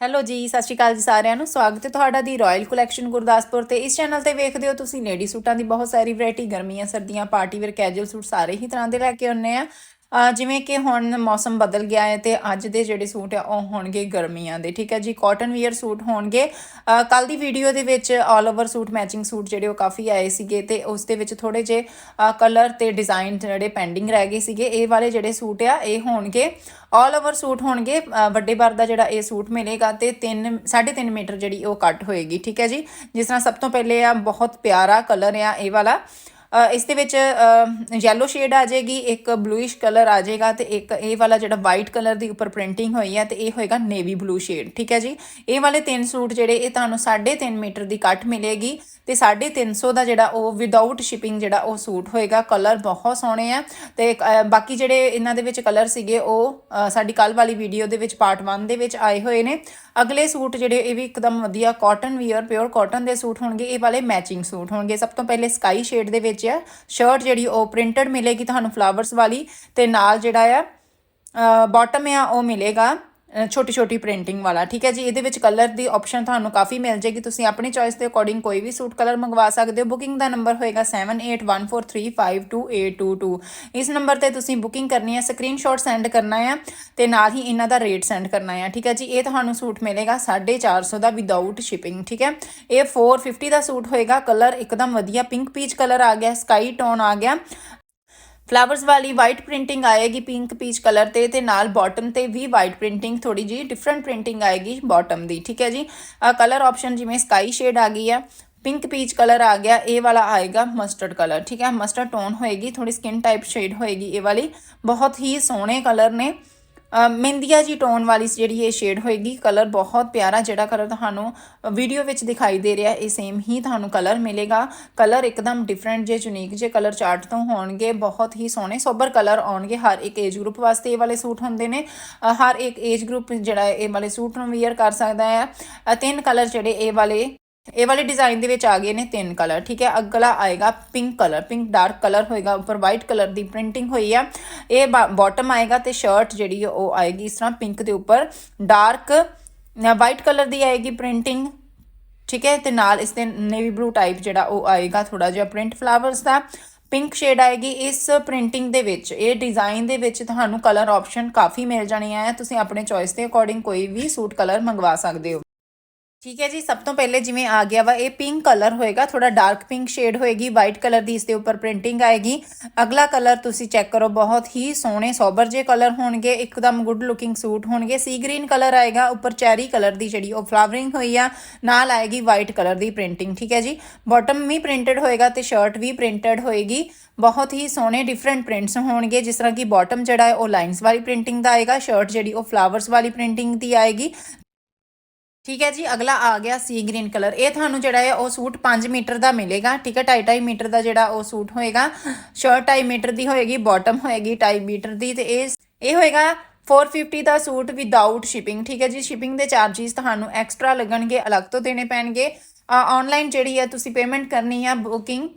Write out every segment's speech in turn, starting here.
Hello ਜੀ, ਸਤਿ ਸ਼੍ਰੀ ਅਕਾਲ ਜੀ ਸਾਰਿਆਂ ਨੂੰ। ਸਵਾਗਤ ਹੈ ਤੁਹਾਡਾ ਦੀ ਰਾਇਲ ਕਲੈਕਸ਼ਨ ਗੁਰਦਾਸਪੁਰ ਤੇ। ਇਸ ਚੈਨਲ ਤੇ ਵੇਖਦੇ ਹੋ ਤੁਸੀਂ ਲੇਡੀ ਸੂਟਾਂ ਦੀ ਬਹੁਤ ਸਾਰੀ ਵੈਰਾਈਟੀ ਗਰਮੀਆਂ, ਸਰਦੀਆਂ ਪਾਰਟੀ ਵੇਅਰ ਕੈਜੂਅਲ ਸੂਟ ਸਾਰੇ ਹੀ ਤਰ੍ਹਾਂ ਦੇ ਲੈ ਕੇ ਆਉਂਦੇ ਆ। ਜਿਵੇਂ ਕਿ ਹੁਣ ਮੌਸਮ ਬਦਲ ਗਿਆ ਹੈ ਤੇ ਅੱਜ ਦੇ ਜਿਹੜੇ ਸੂਟ ਆ, ਉਹ ਹੋਣਗੇ ਗਰਮੀਆਂ ਦੇ, ਠੀਕ ਹੈ ਜੀ? ਕਾਟਨ ਵੀਅਰ ਸੂਟ ਹੋਣਗੇ। ਕੱਲ ਦੀ ਵੀਡੀਓ ਦੇ ਵਿੱਚ all over suit matching suit ਜਿਹੜੇ ਉਹ ਕਾਫੀ ਆਏ ਸੀਗੇ ਤੇ ਉਸ ਦੇ ਵਿੱਚ ਥੋੜੇ ਜੇ ਕਲਰ ਤੇ ਡਿਜ਼ਾਈਨ ਜਿਹੜੇ ਪੈਂਡਿੰਗ ਰਹਿ ਗਏ ਸੀਗੇ। ਇਹ ਵਾਲੇ ਜਿਹੜੇ ਸੂਟ ਆ, ਇਹ ਹੋਣਗੇ। ਆਲ ਓਵਰ ਸੂਟ ਹੋਣਗੇ। ਵੱਡੇ ਬਾਰ ਦਾ ਜਿਹੜਾ ਇਹ ਸੂਟ ਮਿਲੇਗਾ ਤੇ 3 3.5 ਮੀਟਰ ਜਿਹੜੀ ਉਹ ਕੱਟ ਹੋਏਗੀ, ਠੀਕ ਹੈ ਜੀ? ਜਿਸ ਤਰ੍ਹਾਂ ਸਭ ਤੋਂ ਪਹਿਲੇ ਆ, ਬਹੁਤ ਪਿਆਰਾ ਕਲਰ ਆ ਇਹ ਵਾਲਾ। ਇਸ ਦੇ ਵਿੱਚ ਯੈਲੋ ਸ਼ੇਡ ਆ ਜਾਏਗੀ, ਇੱਕ ਬਲੂਇਸ਼ ਕਲਰ ਆ ਜਾਏਗਾ ਤੇ ਇੱਕ ਇਹ ਵਾਲਾ ਜਿਹੜਾ ਵਾਈਟ ਕਲਰ ਦੀ ਉੱਪਰ ਪ੍ਰਿੰਟਿੰਗ ਹੋਈ ਹੈ ਤੇ ਇਹ ਹੋਏਗਾ ਨੇਵੀ ਬਲੂ ਸ਼ੇਡ ਠੀਕ ਹੈ ਜੀ? ਇਹ ਵਾਲੇ ਤਿੰਨ ਸੂਟ ਜਿਹੜੇ, ਇਹ ਤੁਹਾਨੂੰ 3.5 ਮੀਟਰ ਦੀ ਕੱਟ ਮਿਲੇਗੀ ਤੇ 350 ਦਾ ਜਿਹੜਾ ਉਹ ਵਿਦਆਊਟ ਸ਼ਿਪਿੰਗ ਜਿਹੜਾ ਉਹ ਸੂਟ ਹੋਏਗਾ ਕਲਰ ਬਹੁਤ ਸੋਹਣੇ ਆ ਤੇ ਬਾਕੀ ਜਿਹੜੇ ਇਹਨਾਂ ਦੇ ਵਿੱਚ ਕਲਰ ਸੀਗੇ ਉਹ ਸਾਡੀ ਕੱਲ ਵਾਲੀ ਵੀਡੀਓ ਦੇ ਵਿੱਚ ਪਾਰਟ 1 ਦੇ ਵਿੱਚ ਆਏ ਹੋਏ ਨੇ। ਅਗਲੇ ਸੂਟ ਜਿਹੜੇ, ਇਹ ਵੀ ਇੱਕਦਮ ਵਧੀਆ ਕਾਟਨ ਵੀਅਰ ਪਿਓਰ ਕਾਟਨ ਦੇ ਸੂਟ ਹੋਣਗੇ, ਇਹ ਵਾਲੇ ਮੈਚਿੰਗ ਸੂਟ ਹੋਣਗੇ। ਸਭ ਤੋਂ ਪਹਿਲੇ ਸਕਾਈ ਸ਼ੇਡ ਦੇ ਵਿੱਚ ਆ ਸ਼ਰਟ ਜਿਹੜੀ ਉਹ ਪ੍ਰਿੰਟਡ ਮਿਲੇਗੀ ਤੁਹਾਨੂੰ ਫਲਾਵਰਸ ਵਾਲੀ ਤੇ ਨਾਲ ਜਿਹੜਾ ਆ ਬਾਟਮ ਆ, ਉਹ ਮਿਲੇਗਾ। ਛੋਟੀ ਛੋਟੀ ਪ੍ਰਿੰਟਿੰਗ ਵਾਲਾ, ਠੀਕ ਹੈ ਜੀ? ਇਹਦੇ ਵਿੱਚ ਕਲਰ ਦੀ ਆਪਸ਼ਨ ਤੁਹਾਨੂੰ ਕਾਫੀ ਮਿਲ ਜੇਗੀ। ਤੁਸੀਂ ਆਪਣੀ ਚੋਇਸ ਦੇ ਅਕੋਰਡਿੰਗ ਕੋਈ ਵੀ ਸੂਟ ਕਲਰ ਮੰਗਵਾ ਸਕਦੇ ਹੋ। ਬੁਕਿੰਗ ਦਾ ਨੰਬਰ ਹੋਏਗਾ 7814352822 ਇਸ ਨੰਬਰ ਤੇ ਤੁਸੀਂ ਬੁਕਿੰਗ ਕਰਨੀ ਹੈ ਸਕਰੀਨਸ਼ਾਟ ਸੈਂਡ ਕਰਨਾ ਹੈ ਤੇ ਨਾਲ ਹੀ ਇਹਨਾਂ ਦਾ ਰੇਟ ਸੈਂਡ ਕਰਨਾ ਹੈ, ਠੀਕ ਹੈ ਜੀ? ਇਹ ਤੁਹਾਨੂੰ ਸੂਟ ਮਿਲੇਗਾ 450 ਦਾ ਵਿਦਆਊਟ ਸ਼ਿਪਿੰਗ ਠੀਕ ਹੈ? ਇਹ 450 ਦਾ ਸੂਟ ਹੋਏਗਾ। ਕਲਰ ਇੱਕਦਮ ਵਧੀਆ ਪਿੰਕ ਪੀਚ ਕਲਰ ਆ ਗਿਆ ਸਕਾਈ ਟੋਨ ਆ ਗਿਆ। ਫਲਾਵਰਸ ਵਾਲੀ ਵਾਈਟ ਪ੍ਰਿੰਟਿੰਗ ਆਏਗੀ ਪਿੰਕ ਪੀਚ ਕਲਰ ਤੇ ਤੇ ਨਾਲ ਬਾਟਮ ਤੇ ਵੀ ਵਾਈਟ ਪ੍ਰਿੰਟਿੰਗ ਥੋੜੀ ਜੀ ਡਿਫਰੈਂਟ ਪ੍ਰਿੰਟਿੰਗ ਆਏਗੀ ਬਾਟਮ ਦੀ, ਠੀਕ ਹੈ ਜੀ? ਕਲਰ ਆਪਸ਼ਨ ਜਿਵੇਂ ਸਕਾਈ ਸ਼ੇਡ ਆ ਗਈ ਆ ਪਿੰਕ ਪੀਚ ਕਲਰ ਆ ਗਿਆ, ਇਹ ਵਾਲਾ ਆਏਗਾ ਮਸਟਰਡ ਕਲਰ ਠੀਕ ਹੈ? ਮਸਟਰਡ ਟੋਨ ਹੋਏਗੀ ਥੋੜੀ ਸਕਿਨ ਟਾਈਪ ਸ਼ੇਡ ਹੋਏਗੀ, ਇਹ ਵਾਲੀ ਬਹੁਤ ਹੀ ਸੋਹਣੇ ਕਲਰ ਨੇ। ਮਹਿੰਦੀਆ ਜੀ ਟੋਨ ਵਾਲੀ ਜਿਹੜੀ ਇਹ ਸ਼ੇਡ ਹੋਏਗੀ ਕਲਰ ਬਹੁਤ ਪਿਆਰਾ ਜਿਹੜਾ ਕਲਰ ਤੁਹਾਨੂੰ ਵੀਡੀਓ ਵਿੱਚ ਦਿਖਾਈ ਦੇ ਰਿਹਾ, ਇਹ ਸੇਮ ਹੀ ਤੁਹਾਨੂੰ ਕਲਰ ਮਿਲੇਗਾ। ਕਲਰ ਇੱਕਦਮ ਡਿਫਰੈਂਟ ਜੇ ਯੂਨੀਕ ਜੇ ਕਲਰ ਚਾਰਟ ਤੋਂ ਹੋਣਗੇ, ਬਹੁਤ ਹੀ ਸੋਹਣੇ ਸੋਬਰ ਕਲਰ ਆਉਣਗੇ। ਹਰ ਇੱਕ ਏਜ ਗਰੁੱਪ ਵਾਸਤੇ ਇਹ ਵਾਲੇ ਸੂਟ ਹੁੰਦੇ ਨੇ। ਹਰ ਇੱਕ ਏਜ ਗਰੁੱਪ ਜਿਹੜਾ ਇਹ ਵਾਲੇ ਸੂਟ ਨੂੰ ਵੀਅਰ ਕਰ ਸਕਦਾ ਹੈ। ਤਿੰਨ ਕਲਰ ਜਿਹੜੇ ਇਹ ਵਾਲੇ ਇਹ ਵਾਲੇ ਡਿਜ਼ਾਈਨ ਦੇ ਵਿੱਚ ਆ ਗਏ ਨੇ ਤਿੰਨ ਕਲਰ ਠੀਕ ਹੈ? ਅਗਲਾ ਆਏਗਾ pink colour pink dark colour ਹੋਏਗਾ, ਉੱਪਰ ਵਾਈਟ ਕਲਰ ਦੀ ਪ੍ਰਿੰਟਿੰਗ ਹੋਈ ਆ। ਇਹ ਬਾਟਮ ਆਏਗਾ ਤੇ ਸ਼ਰਟ ਜਿਹੜੀ ਹੈ ਉਹ ਆਏਗੀ ਇਸ ਤਰ੍ਹਾਂ ਪਿੰਕ ਦੇ ਉੱਪਰ। ਡਾਰਕ ਵਾਈਟ ਕਲਰ ਦੀ ਆਏਗੀ ਪ੍ਰਿੰਟਿੰਗ ਠੀਕ ਹੈ? ਤੇ ਨਾਲ ਇਸ ਦੇ ਨੇਵੀ ਬਲੂ ਟਾਈਪ ਜਿਹੜਾ ਉਹ ਆਏਗਾ ਥੋੜਾ ਜਿਹਾ ਪ੍ਰਿੰਟ ਫਲਾਵਰਸ ਦਾ। ਪਿੰਕ ਸ਼ੇਡ ਆਏਗੀ ਇਸ ਪ੍ਰਿੰਟਿੰਗ ਦੇ ਵਿੱਚ। ਇਹ ਡਿਜ਼ਾਈਨ ਦੇ ਵਿੱਚ ਤੁਹਾਨੂੰ ਕਲਰ ਆਪਸ਼ਨ ਕਾਫੀ ਮਿਲ ਜਾਣੀਆਂ ਆ। ਤੁਸੀਂ ਆਪਣੇ ਚੋਇਸ ਦੇ ਅਕੋਰਡਿੰਗ ਕੋਈ ਵੀ ਸੂਟ ਕਲਰ ਮੰਗਵਾ ਸਕਦੇ ਹੋ। ਠੀਕ ਹੈ ਜੀ ਸਭ ਤੋਂ ਪਹਿਲੇ ਜਿਵੇਂ ਆ ਗਿਆ ਵਾ ਇਹ ਪਿੰਕ ਕਲਰ ਹੋਏਗਾ ਥੋੜਾ ਡਾਰਕ ਪਿੰਕ ਸ਼ੇਡ ਹੋਏਗੀ ਵਾਈਟ ਕਲਰ ਦੀ ਇਸ ਦੇ ਉੱਪਰ ਪ੍ਰਿੰਟਿੰਗ ਆਏਗੀ ਅਗਲਾ ਕਲਰ ਤੁਸੀਂ ਚੈੱਕ ਕਰੋ ਬਹੁਤ ਹੀ ਸੋਹਣੇ ਸੋਬਰ ਜੇ ਕਲਰ ਹੋਣਗੇ ਇੱਕਦਮ ਗੁੱਡ ਲੁਕਿੰਗ ਸੂਟ ਹੋਣਗੇ ਸੀ ਗ੍ਰੀਨ ਕਲਰ ਆਏਗਾ ਉੱਪਰ ਚੈਰੀ ਕਲਰ ਦੀ ਜਿਹੜੀ ਉਹ ਫਲਾਵਰਿੰਗ ਹੋਈ ਆ ਨਾਲ ਆਏਗੀ ਵਾਈਟ ਕਲਰ ਦੀ ਪ੍ਰਿੰਟਿੰਗ ਠੀਕ ਹੈ ਜੀ ਬਾਟਮ ਵੀ ਪ੍ਰਿੰਟਡ ਹੋਏਗਾ ਤੇ ਸ਼ਰਟ ਵੀ ਪ੍ਰਿੰਟਡ ਹੋਏਗੀ ਬਹੁਤ ਹੀ ਸੋਹਣੇ ਡਿਫਰੈਂਟ ਪ੍ਰਿੰਟਸ ਹੋਣਗੇ ਜਿਸ ਤਰ੍ਹਾਂ ਕਿ ਬਾਟਮ ਜਿਹੜਾ ਹੈ ਉਹ ਲਾਈਨਸ ਵਾਲੀ ਪ੍ਰਿੰਟਿੰਗ ਦਾ ਆਏਗਾ ਸ਼ਰਟ ਜਿਹੜੀ ਉਹ ਫਲਾਵਰਸ ਵਾਲੀ ਪ੍ਰਿੰਟਿੰਗ ਦੀ ਆਏਗੀ ਠੀਕ ਹੈ ਜੀ, ਅਗਲਾ ਆ ਗਿਆ ਸੀ ਗ੍ਰੀਨ ਕਲਰ। ਇਹ ਤੁਹਾਨੂੰ ਜਿਹੜਾ ਹੈ, ਉਹ ਸੂਟ 5 ਮੀਟਰ ਦਾ ਮਿਲੇਗਾ, ਠੀਕ ਹੈ 2.5 ਮੀਟਰ ਦਾ ਜਿਹੜਾ ਉਹ ਸੂਟ ਹੋਏਗਾ। ਸ਼ਰਟ 2.5 ਮੀਟਰ ਦੀ ਹੋਏਗੀ ਬਾਟਮ ਹੋਏਗੀ 2.5 ਮੀਟਰ ਦੀ ਤੇ ਇਹ ਇਹ ਹੋਏਗਾ 450 ਦਾ ਸੂਟ ਵਿਦਆਊਟ ਸ਼ਿਪਿੰਗ ਠੀਕ ਹੈ ਜੀ। ਸ਼ਿਪਿੰਗ ਦੇ ਚਾਰजेस ਤੁਹਾਨੂੰ ਐਕਸਟਰਾ ਲੱਗਣਗੇ, ਅਲੱਗ ਤੋਂ ਦੇਣੇ ਪੈਣਗੇ। ਆਨਲਾਈਨ ਜਿਹੜੀ ਹੈ, ਤੁਸੀਂ ਪੇਮੈਂਟ ਕਰਨੀ ਹੈ ਬੁਕਿੰਗ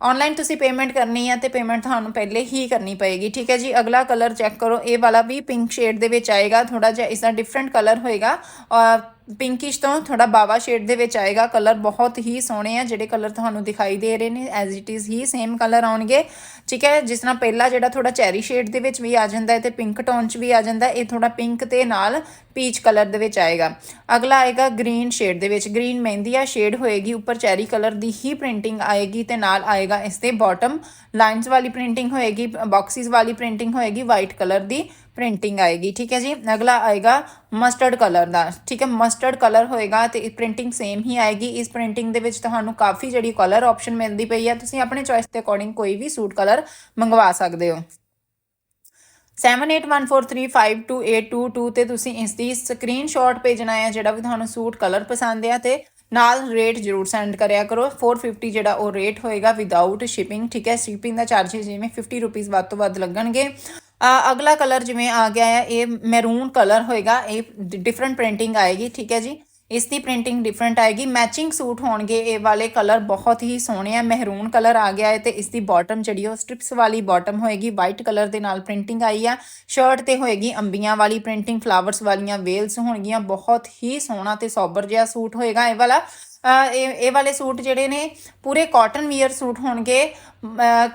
ਆਨਲਾਈਨ ਤੁਸੀਂ ਪੇਮੈਂਟ ਕਰਨੀ ਹੈ ਤੇ ਪੇਮੈਂਟ ਤੁਹਾਨੂੰ ਪਹਿਲੇ ਹੀ ਕਰਨੀ ਪਏਗੀ, ਠੀਕ ਹੈ ਜੀ। ਅਗਲਾ ਕਲਰ ਚੈੱਕ ਕਰੋ, ਇਹ ਵਾਲਾ ਵੀ ਪਿੰਕ ਸ਼ੇਡ ਦੇ ਵਿੱਚ ਆਏਗਾ ਥੋੜਾ ਜਿਹਾ ਇਸ ਦਾ ਡਿਫਰੈਂਟ ਕਲਰ ਹੋਏਗਾ। ਔਰ ਪਿੰਕਿਸ਼ ਤੋਂ ਥੋੜਾ ਬਾਵਾ ਸ਼ੇਡ ਦੇ ਵਿੱਚ ਆਏਗਾ। ਕਲਰ ਬਹੁਤ ਹੀ ਸੋਹਣੇ ਆ, ਜਿਹੜੇ ਕਲਰ ਤੁਹਾਨੂੰ ਦਿਖਾਈ ਦੇ ਰਹੇ ਨੇ ਐਜ਼ ਇਟ ਇਜ਼ ਹੀ ਸੇਮ ਕਲਰ ਆਉਣਗੇ। ਠੀਕ ਹੈ, ਜਿਸ ਤਰ੍ਹਾਂ ਪਹਿਲਾ ਜਿਹੜਾ ਥੋੜਾ ਚੈਰੀ ਸ਼ੇਡ ਦੇ ਵਿੱਚ ਵੀ ਆ ਜਾਂਦਾ ਹੈ ਤੇ ਪਿੰਕ ਟੋਨ 'ਚ ਵੀ ਆ ਜਾਂਦਾ ਇਹ ਥੋੜਾ ਪਿੰਕ ਤੇ ਨਾਲ ਪੀਚ ਕਲਰ ਦੇ ਵਿੱਚ ਆਏਗਾ। ਅਗਲਾ ਆਏਗਾ ਗ੍ਰੀਨ ਸ਼ੇਡ ਦੇ ਵਿੱਚ। ਗ੍ਰੀਨ ਮਹਿੰਦੀਆ ਸ਼ੇਡ ਹੋਏਗੀ, ਉੱਪਰ ਚੈਰੀ ਕਲਰ ਦੀ ਹੀ ਪ੍ਰਿੰਟਿੰਗ ਆਏਗੀ ਤੇ ਨਾਲ ਆਏਗਾ ਇਸ ਦੇ ਬਾਟਮ ਲਾਈਨਸ ਵਾਲੀ ਪ੍ਰਿੰਟਿੰਗ ਹੋਏਗੀ ਬਾਕਸਿਸ ਵਾਲੀ ਪ੍ਰਿੰਟਿੰਗ ਹੋਏਗੀ ਵਾਈਟ ਕਲਰ ਦੀ। ਪ੍ਰਿੰਟਿੰਗ ਆਏਗੀ, ਠੀਕ ਹੈ ਜੀ? ਅਗਲਾ ਆਏਗਾ ਮਸਟਰਡ ਕਲਰ ਦਾ, ਠੀਕ ਹੈ? ਮਸਟਰਡ ਕਲਰ ਹੋਏਗਾ ਤੇ ਇਹ ਪ੍ਰਿੰਟਿੰਗ ਸੇਮ ਹੀ ਆਏਗੀ। ਇਸ ਪ੍ਰਿੰਟਿੰਗ ਦੇ ਵਿੱਚ ਤੁਹਾਨੂੰ ਕਾਫੀ ਜਿਹੜੀ ਕਲਰ ਆਪਸ਼ਨ ਮਿਲਦੀ ਪਈ ਹੈ। ਤੁਸੀਂ ਆਪਣੇ ਚੋਇਸ ਦੇ ਅਕੋਰਡਿੰਗ ਕੋਈ ਵੀ ਸੂਟ ਕਲਰ ਮੰਗਵਾ ਸਕਦੇ ਹੋ। 7814352822 ਤੇ ਤੁਸੀਂ ਇਸ ਦੀ ਸਕਰੀਨਸ਼ਾਟ ਭੇਜਣਾ ਹੈ, ਜਿਹੜਾ ਵੀ ਤੁਹਾਨੂੰ ਸੂਟ ਕਲਰ ਪਸੰਦ ਆ ਤੇ ਨਾਲ ਰੇਟ ਜ਼ਰੂਰ ਸੈਂਡ ਕਰਿਆ ਕਰੋ। 450 ਜਿਹੜਾ ਉਹ ਰੇਟ ਹੋਏਗਾ ਵਿਦਆਊਟ ਸ਼ਿਪਿੰਗ ਠੀਕ ਹੈ? ਸ਼ਿਪਿੰਗ ਦਾ ਚਾਰजेस ਜਿਵੇਂ 50 ਰੁਪੀਸ ਵੱਧ ਤੋਂ ਵੱਧ ਲੱਗਣਗੇ। ਅਗਲਾ ਕਲਰ ਜਿਵੇਂ ਆ ਗਿਆ ਹੈ ਇਹ ਮੈਰੂਨ ਕਲਰ ਹੋਏਗਾ, ਇਹ ਡਿਫਰੈਂਟ ਪ੍ਰਿੰਟਿੰਗ ਆਏਗੀ, ਠੀਕ ਹੈ ਜੀ? ਇਸ ਦੀ ਪ੍ਰਿੰਟਿੰਗ ਡਿਫਰੈਂਟ ਆਏਗੀ ਮੈਚਿੰਗ ਸੂਟ ਹੋਣਗੇ, ਇਹ ਵਾਲੇ ਕਲਰ ਬਹੁਤ ਹੀ ਸੋਹਣੇ ਆ ਮਹਿਰੂਨ ਕਲਰ ਆ ਗਿਆ ਹੈ ਤੇ ਇਸ ਦੀ ਬਾਟਮ ਜਿਹੜੀ ਉਹ ਸਟ੍ਰਿਪਸ ਵਾਲੀ ਬਾਟਮ ਹੋਏਗੀ ਵਾਈਟ ਕਲਰ ਦੇ ਨਾਲ ਪ੍ਰਿੰਟਿੰਗ ਆਈ ਆ ਸ਼ਰਟ ਤੇ ਹੋਏਗੀ, ਅੰਬੀਆਂ ਵਾਲੀ ਪ੍ਰਿੰਟਿੰਗ ਫਲਾਵਰਸ ਵਾਲੀਆਂ ਵੇਲਸ ਹੋਣਗੀਆਂ, ਬਹੁਤ ਹੀ ਸੋਹਣਾ ਤੇ ਸੋਬਰ ਜਿਹਾ ਸੂਟ ਹੋਏਗਾ, ਇਹ ਵਾਲਾ ਇਹ ਇਹ ਵਾਲੇ ਸੂਟ ਜਿਹੜੇ ਨੇ, ਪੂਰੇ ਕਾਟਨ ਵੀਅਰ ਸੂਟ ਹੋਣਗੇ।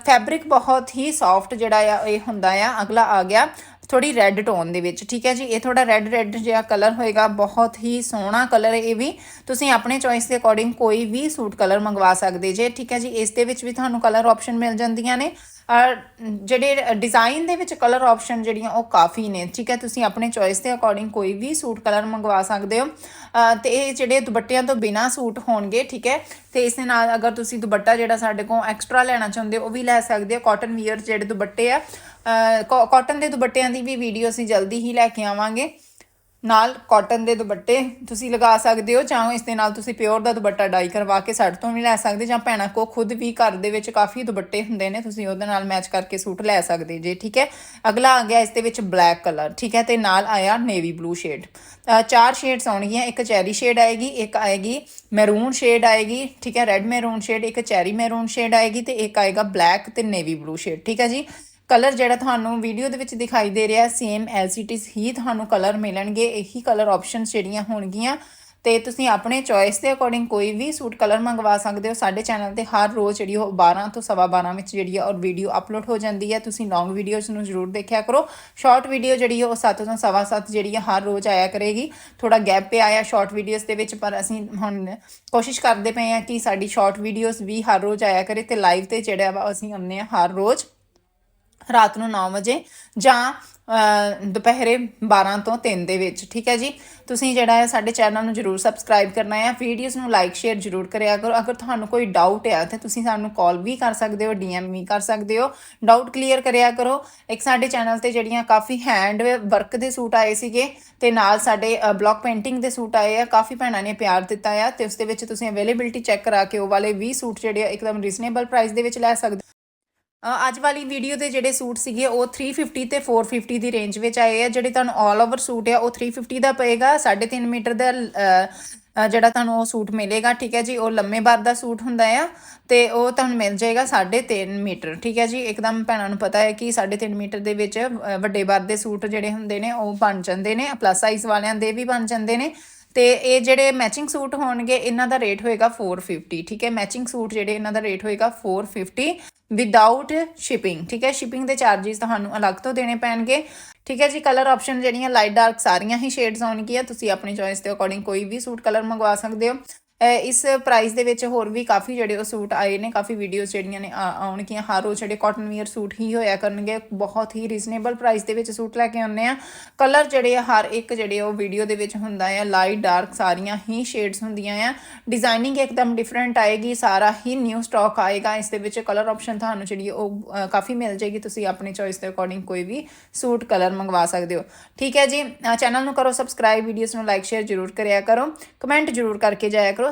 ਫੈਬਰਿਕ ਬਹੁਤ ਹੀ ਸੌਫਟ ਜਿਹੜਾ ਆ, ਇਹ ਹੁੰਦਾ ਆ। ਅਗਲਾ ਆ ਗਿਆ ਥੋੜੀ ਰੈੱਡ ਟੋਨ ਦੇ ਵਿੱਚ, ਠੀਕ ਹੈ ਜੀ? ਇਹ ਥੋੜਾ ਰੈੱਡ ਰੈੱਡ ਜਿਹਾ ਕਲਰ ਹੋਏਗਾ, ਬਹੁਤ ਹੀ ਸੋਹਣਾ ਕਲਰ ਇਹ ਵੀ। ਤੁਸੀਂ ਆਪਣੇ ਚੋਇਸ ਦੇ ਅਕੋਰਡਿੰਗ ਕੋਈ ਵੀ ਸੂਟ ਕਲਰ ਮੰਗਵਾ ਸਕਦੇ ਜੇ, ਠੀਕ ਹੈ ਜੀ? ਇਸ ਦੇ ਵਿੱਚ ਵੀ ਤੁਹਾਨੂੰ ਕਲਰ ਆਪਸ਼ਨ ਮਿਲ ਜਾਂਦੀਆਂ ਨੇ। ਜਿਹੜੇ ਡਿਜ਼ਾਈਨ ਦੇ ਵਿੱਚ ਕਲਰ ਆਪਸ਼ਨ ਜਿਹੜੀਆਂ ਉਹ ਕਾਫੀ ਨੇ। ਠੀਕ ਹੈ ਤੁਸੀਂ ਆਪਣੇ ਚੋਇਸ ਦੇ ਅਕੋਰਡਿੰਗ ਕੋਈ ਵੀ ਸੂਟ ਕਲਰ ਮੰਗਵਾ ਸਕਦੇ ਹੋ। ਅ, ਤੇ ਇਹ ਜਿਹੜੇ ਦੁਪੱਟਿਆਂ ਤੋਂ ਬਿਨਾ ਸੂਟ ਹੋਣਗੇ ਠੀਕ ਹੈ ਤੇ ਇਸ ਦੇ ਨਾਲ ਅਗਰ ਤੁਸੀਂ ਦੁਪੱਟਾ ਜਿਹੜਾ ਸਾਡੇ ਕੋਲ ਐਕਸਟਰਾ ਲੈਣਾ ਚਾਹੁੰਦੇ ਹੋ ਉਹ ਵੀ ਲੈ ਸਕਦੇ ਹੋ। ਕਾਟਨ ਵੀਅਰ ਜਿਹੜੇ ਦੁਪੱਟੇ ਆ ਕਾਟਨ ਦੇ ਦੁਪੱਟਿਆਂ ਦੀ ਵੀ ਵੀਡੀਓ ਅਸੀਂ ਜਲਦੀ ਹੀ ਲੈ ਕੇ ਆਵਾਂਗੇ। ਨਾਲ ਕਾਟਨ ਦੇ ਦੁਪੱਟੇ ਤੁਸੀਂ ਲਗਾ ਸਕਦੇ ਹੋ, ਚਾਹੋ ਇਸ ਦੇ ਨਾਲ ਤੁਸੀਂ ਪਿਓਰ ਦਾ ਦੁਪੱਟਾ ਡਾਈ ਕਰਵਾ ਕੇ ਸਾਡੇ ਤੋਂ ਵੀ ਲੈ ਸਕਦੇ ਜਾਂ ਭੈਣਾਂ ਕੋ ਖੁਦ ਵੀ ਘਰ ਦੇ ਵਿੱਚ ਕਾਫੀ ਦੁਪੱਟੇ ਹੁੰਦੇ ਨੇ, ਤੁਸੀਂ ਉਹਦੇ ਨਾਲ ਮੈਚ ਕਰਕੇ ਸੂਟ ਲੈ ਸਕਦੇ ਜੇ, ਠੀਕ ਹੈ? ਅਗਲਾ ਆ ਗਿਆ ਇਸ ਦੇ ਵਿੱਚ ਬਲੈਕ ਕਲਰ ਠੀਕ ਹੈ? ਤੇ ਨਾਲ ਆਇਆ ਨੇਵੀ ਬਲੂ ਸ਼ੇਡ ਚਾਰ ਸ਼ੇਡਸ ਆਉਣਗੀਆਂ, ਇੱਕ ਚੈਰੀ ਸ਼ੇਡ ਆਏਗੀ, ਇੱਕ ਆਏਗੀ ਮੈਰੂਨ ਸ਼ੇਡ ਆਏਗੀ, ਠੀਕ ਹੈ? ਰੈੱਡ ਮੈਰੂਨ ਸ਼ੇਡ ਇੱਕ ਚੈਰੀ ਮੈਰੂਨ ਸ਼ੇਡ ਆਏਗੀ ਤੇ ਇੱਕ ਆਏਗਾ ਬਲੈਕ ਤੇ ਨੇਵੀ ਬਲੂ ਸ਼ੇਡ ਠੀਕ ਹੈ ਜੀ? ਕਲਰ ਜਿਹੜਾ ਤੁਹਾਨੂੰ ਵੀਡੀਓ ਦੇ ਵਿੱਚ ਦਿਖਾਈ ਦੇ ਰਿਹਾ ਸੇਮ ਐਸ ਇਟ ਇਜ਼ ਹੀ ਤੁਹਾਨੂੰ ਕਲਰ ਮਿਲਣਗੇ, ਇਹੀ ਕਲਰ ਆਪਸ਼ਨਸ ਜਿਹੜੀਆਂ ਹੋਣਗੀਆਂ। ਤੇ ਤੁਸੀਂ ਆਪਣੇ ਚੋਇਸ ਦੇ ਅਕੋਰਡਿੰਗ ਕੋਈ ਵੀ ਸੂਟ ਕਲਰ ਮੰਗਵਾ ਸਕਦੇ ਹੋ। ਸਾਡੇ ਚੈਨਲ ਤੇ ਹਰ ਰੋਜ਼ ਜਿਹੜੀ ਉਹ 12 ਤੋਂ ਸਵਾ 12 ਵਿੱਚ ਜਿਹੜੀ ਆ ਔਰ ਵੀਡੀਓ ਅਪਲੋਡ ਹੋ ਜਾਂਦੀ ਹੈ। ਤੁਸੀਂ ਲੌਂਗ ਵੀਡੀਓਜ਼ ਨੂੰ ਜ਼ਰੂਰ ਦੇਖਿਆ ਕਰੋ। ਸ਼ਾਰਟ ਵੀਡੀਓ ਜਿਹੜੀ ਹੈ ਉਹ 7 ਤੋਂ ਸਵਾ 7 ਜਿਹੜੀ ਆ ਹਰ ਰੋਜ਼ ਆਇਆ ਕਰੇਗੀ। ਥੋੜਾ ਗੈਪ ਪਿਆ ਆਇਆ ਸ਼ਾਰਟ ਵੀਡੀਓਜ਼ ਦੇ ਵਿੱਚ, ਪਰ ਅਸੀਂ ਹੁਣ ਕੋਸ਼ਿਸ਼ ਕਰਦੇ ਪਏ ਹਾਂ ਕਿ ਸਾਡੀ ਸ਼ਾਰਟ ਵੀਡੀਓਜ਼ ਵੀ ਹਰ ਰੋਜ਼ ਆਇਆ ਕਰੇ ਤੇ ਲਾਈਵ ਤੇ ਜਿਹੜਾ ਵਾ ਅਸੀਂ ਆਉਂਦੇ ਹਾਂ ਹਰ ਰੋਜ਼। ਰਾਤ ਨੂੰ 9 ਵਜੇ ਜਾਂ ਦੁਪਹਿਰੇ 12 ਤੋਂ 3 ਦੇ ਵਿੱਚ, ਠੀਕ ਹੈ ਜੀ? ਤੁਸੀਂ ਜਿਹੜਾ ਹੈ ਸਾਡੇ ਚੈਨਲ ਨੂੰ ਜਰੂਰ ਸਬਸਕ੍ਰਾਈਬ ਕਰਨਾ ਹੈ ਵੀਡੀਓਜ਼ ਨੂੰ ਲਾਈਕ ਸ਼ੇਅਰ ਜਰੂਰ ਕਰਿਆ ਕਰੋ। ਅਗਰ ਤੁਹਾਨੂੰ ਕੋਈ ਡਾਊਟ ਹੈ, ਤਾਂ ਤੁਸੀਂ ਸਾਨੂੰ ਕਾਲ ਵੀ ਕਰ ਸਕਦੇ ਹੋ ਡੀਐਮ ਵੀ ਕਰ ਸਕਦੇ ਹੋ। ਡਾਊਟ ਕਲੀਅਰ ਕਰਿਆ ਕਰੋ। ਇੱਕ ਸਾਡੇ ਚੈਨਲ ਤੇ ਜਿਹੜੀਆਂ ਕਾਫੀ ਹੈਂਡ ਵਰਕ ਦੇ ਸੂਟ ਆਏ ਸੀਗੇ, ਤੇ ਨਾਲ ਸਾਡੇ ਬਲੌਕ ਪੇਂਟਿੰਗ ਦੇ ਸੂਟ ਆਏ ਆ, ਕਾਫੀ ਭੈਣਾਂ ਨੇ ਪਿਆਰ ਦਿੱਤਾ ਆ, ਤੇ ਉਸ ਦੇ ਵਿੱਚ ਤੁਸੀਂ ਅਵੇਲੇਬਿਲਟੀ ਚੈੱਕ ਕਰਾ ਕੇ ਉਹ ਵਾਲੇ 20 ਸੂਟ ਜਿਹੜੇ ਆ, ਇੱਕਦਮ ਰੀਜ਼ਨੇਬਲ ਪ੍ਰਾਈਸ ਦੇ ਵਿੱਚ ਲੈ ਸਕਦੇ ਅੱਜ ਵਾਲੀ ਵੀਡੀਓ ਦੇ ਜਿਹੜੇ ਸੂਟ ਸੀਗੇ, ਉਹ 350 ਤੇ 450 ਦੀ ਰੇਂਜ ਵਿੱਚ ਆਏ ਆ। ਜਿਹੜੇ ਤੁਹਾਨੂੰ 올 ਓਵਰ ਸੂਟ ਆ, ਉਹ 350 ਦਾ ਪਏਗਾ। 3.5 ਮੀਟਰ ਦਾ ਜਿਹੜਾ ਤੁਹਾਨੂੰ ਉਹ ਸੂਟ ਮਿਲੇਗਾ, ਠੀਕ ਹੈ ਜੀ? ਉਹ ਲੰਮੇ ਬਾਰ ਦਾ ਸੂਟ ਹੁੰਦਾ ਆ ਤੇ ਉਹ ਤੁਹਾਨੂੰ ਮਿਲ ਜਾਏਗਾ 3.5 ਮੀਟਰ, ਠੀਕ ਹੈ ਜੀ? ਇੱਕਦਮ ਭੈਣਾਂ ਨੂੰ ਪਤਾ ਹੈ ਕਿ 3.5 ਮੀਟਰ ਦੇ ਵਿੱਚ ਵੱਡੇ ਬਾਰ ਦੇ ਸੂਟ ਜਿਹੜੇ ਹੁੰਦੇ ਨੇ, ਉਹ ਬਣ ਜਾਂਦੇ ਨੇ। ਪਲੱਸ ਸਾਈਜ਼ ਵਾਲਿਆਂ ਦੇ ਵੀ ਬਣ ਜਾਂਦੇ ਨੇ। ਤੇ ਇਹ ਜਿਹੜੇ ਮੈਚਿੰਗ ਸੂਟ ਹੋਣਗੇ, ਇਹਨਾਂ ਦਾ ਰੇਟ ਹੋਏਗਾ 450 ਠੀਕ ਹੈ? ਮੈਚਿੰਗ ਸੂਟ ਜਿਹੜੇ, ਇਹਨਾਂ ਦਾ ਰੇਟ ਹੋਏਗਾ 450 ਵਿਦਆਊਟ ਸ਼ਿਪਿੰਗ ਠੀਕ ਹੈ? ਸ਼ਿਪਿੰਗ ਦੇ ਚਾਰजेस ਤੁਹਾਨੂੰ ਅਲੱਗ ਤੋਂ ਦੇਣੇ ਪੈਣਗੇ, ਠੀਕ ਹੈ ਜੀ? ਕਲਰ ਆਪਸ਼ਨ ਜਿਹੜੀਆਂ ਲਾਈਟ ਡਾਰਕ ਸਾਰੀਆਂ ਹੀ ਸ਼ੇਡਸ ਆਉਣਗੀਆਂ, ਤੁਸੀਂ ਆਪਣੀ ਚੋਇਸ ਦੇ ਅਕੋਰਡਿੰਗ ਕੋਈ ਵੀ ਸੂਟ ਕਲਰ ਮੰਗਵਾ ਸਕਦੇ ਹੋ। ਇਸ ਪ੍ਰਾਈਸ ਦੇ ਵਿੱਚ ਹੋਰ ਵੀ ਕਾਫੀ ਜਿਹੜੇ ਉਹ ਸੂਟ ਆਏ ਨੇ, ਕਾਫੀ ਵੀਡੀਓਜ਼ ਜਿਹੜੀਆਂ ਨੇ ਆਉਣਗੀਆਂ। ਹਰ ਉਹ ਜਿਹੜੇ ਕਾਟਨ ਵੀਅਰ ਸੂਟ ਹੀ ਹੋਇਆ ਕਰਨਗੇ। ਬਹੁਤ ਹੀ ਰੀਜ਼ਨੇਬਲ ਪ੍ਰਾਈਸ ਦੇ ਵਿੱਚ ਸੂਟ ਲੈ ਕੇ ਆਉਂਦੇ ਆ ਕਲਰ ਜਿਹੜੇ ਆ, ਹਰ ਇੱਕ ਜਿਹੜੇ ਉਹ ਵੀਡੀਓ ਦੇ ਵਿੱਚ ਹੁੰਦਾ ਆ ਲਾਈਟ ਡਾਰਕ ਸਾਰੀਆਂ ਹੀ ਸ਼ੇਡਸ ਹੁੰਦੀਆਂ ਆ। ਡਿਜ਼ਾਈਨਿੰਗ ਇੱਕਦਮ ਡਿਫਰੈਂਟ ਆਏਗੀ, ਸਾਰਾ ਹੀ ਨਿਊ ਸਟਾਕ ਆਏਗਾ। ਇਸ ਦੇ ਵਿੱਚ ਕਲਰ ਆਪਸ਼ਨ ਤੁਹਾਨੂੰ ਜਿਹੜੀ ਉਹ ਕਾਫੀ ਮਿਲ ਜਾਏਗੀ। ਤੁਸੀਂ ਆਪਣੀ ਚੋਇਸ ਦੇ ਅਕੋਰਡਿੰਗ ਕੋਈ ਵੀ ਸੂਟ ਕਲਰ ਮੰਗਵਾ ਸਕਦੇ ਹੋ। ਠੀਕ ਹੈ ਜੀ ਚੈਨਲ ਨੂੰ ਕਰੋ ਸਬਸਕ੍ਰਾਈਬ ਵੀਡੀਓਜ਼ ਨੂੰ ਲਾਈਕ ਸ਼ੇਅਰ ਜਰੂਰ ਕਰਿਆ ਕਰੋ। ਕਮੈਂਟ ਜਰੂਰ ਕਰਕੇ ਜਾਇਆ ਕਰੋ।